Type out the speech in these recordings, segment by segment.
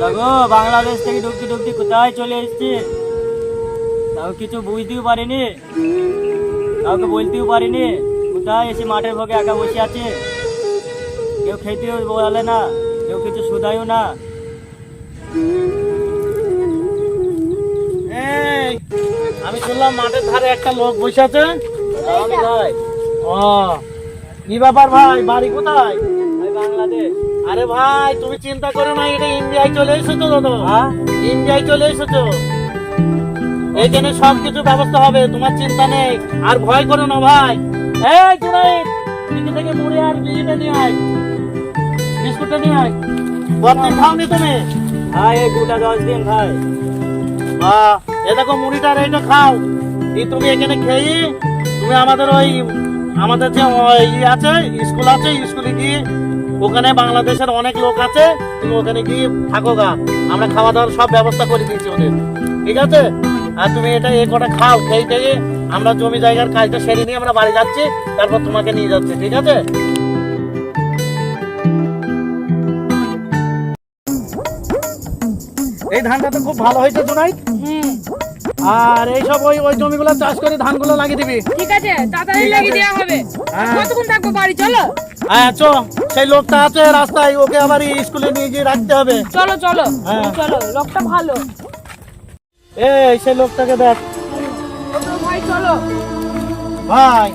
দেখো বাংলাদেশ থেকে ঢুকতে ঢুকতে কোথায় চলে এসেছি? তাও কিছু বুঝতেও পারিনি। কাউকে বলতেও পারিনি কোথায় এসে মাঠের ভোগে একা বসে আছে? কেউ খেতেও বলে না কেউ কিছু শুধাইও না। এই আমি শুনলাম মাঠের ধারে একটা লোক বসে আছে। ও কি ব্যাপার ভাই বাড়ি কোথায়? ভাই বাংলাদেশ। আরে ভাই তুমি চিন্তা করো না এটা ইন্ডিয়ায় চলে এসেছ তো ইন্ডিয়ায় চলে এসেছ। এইখানে সব কিছু ব্যবস্থা হবে তোমার চিন্তা নেই। আর ভয় করো না ভাই। এই থেকে মুড়ি আর নিয়ে আয়। বিস্কুটটা নিয়ে আয়। কতদিন খাওনি তুমি। ভাই এই গোটা দশ দিন ভাই। এ দেখো মুড়িটা আর এইটা খাও। তুমি এখানে খেয়ে তুমি আমাদের ওই আমাদের যে ওই ই আছে, স্কুল আছে, স্কুলে গিয়ে ওখানে বাংলাদেশের অনেক লোক আছে, তুমি ওখানে গিয়ে থাকো গা। আমরা খাওয়া দাওয়ার সব ব্যবস্থা করে দিয়েছি ওদের। ঠিক আছে? আর তুমি এটা এ কটা খাও, খেয়ে খেয়ে আমরা জমি জায়গার কাজটা সেরে নিয়ে আমরা বাড়ি যাচ্ছি, তারপর তোমাকে নিয়ে যাচ্ছি, ঠিক আছে? এই ধানটা তো খুব ভালো হয়েছে, জোনাই। আর এইসব ওই ওই জমিগুলো চাষ করে ধানগুলো লাগিয়ে দিবি। ঠিক আছে তাড়াতাড়ি লাগিয়ে দেওয়া হবে। হ্যাঁ। কতক্ষণ থাকব বাড়ি? চলো। হ্যাঁ চো। সেই লোকটা আছে রাস্তায় ওকে আবার স্কুলে নিয়ে গিয়ে রাখতে হবে। চলো চলো। হ্যাঁ। চলো লোকটা ভালো। এই সেই লোকটাকে দেখ। ভাই চলো। ভাই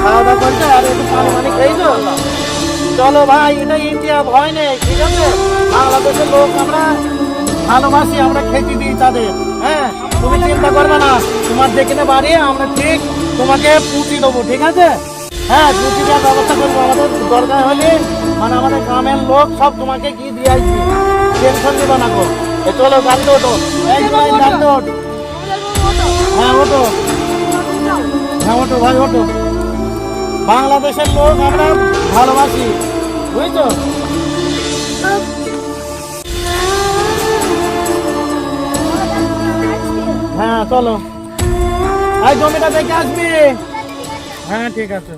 খাওয়া দাওয়া করছে আর একটু পানি পানি খেয়েছো চলো ভাই এটা ইন্ডিয়া ভয় নেই ঠিক আছে? বাংলাদেশের লোক আমরা ভালোবাসি, আমরা খেতে দিই তাদের। হ্যাঁ তুমি চিন্তা করবে না, তোমার যেখানে বাড়ি, আমরা ঠিক তোমাকে পুঁটি দেবো, ঠিক আছে? হ্যাঁ পুঁটি দেওয়ার ব্যবস্থা করব। আমাদের দরকার হলে মানে আমাদের গ্রামের লোক সব তোমাকে কি দিয়ে আসবে? টেনশন নিবা না গো। এ চলো গাড়িতে ওঠো। হ্যাঁ ওঠো। হ্যাঁ ওঠো, ভাই, ওঠো। বাংলাদেশের লোক আমরা ভালোবাসি, বুঝছ? চলো। আর জমিটা দেখে আসবি। হ্যাঁ ঠিক আছে।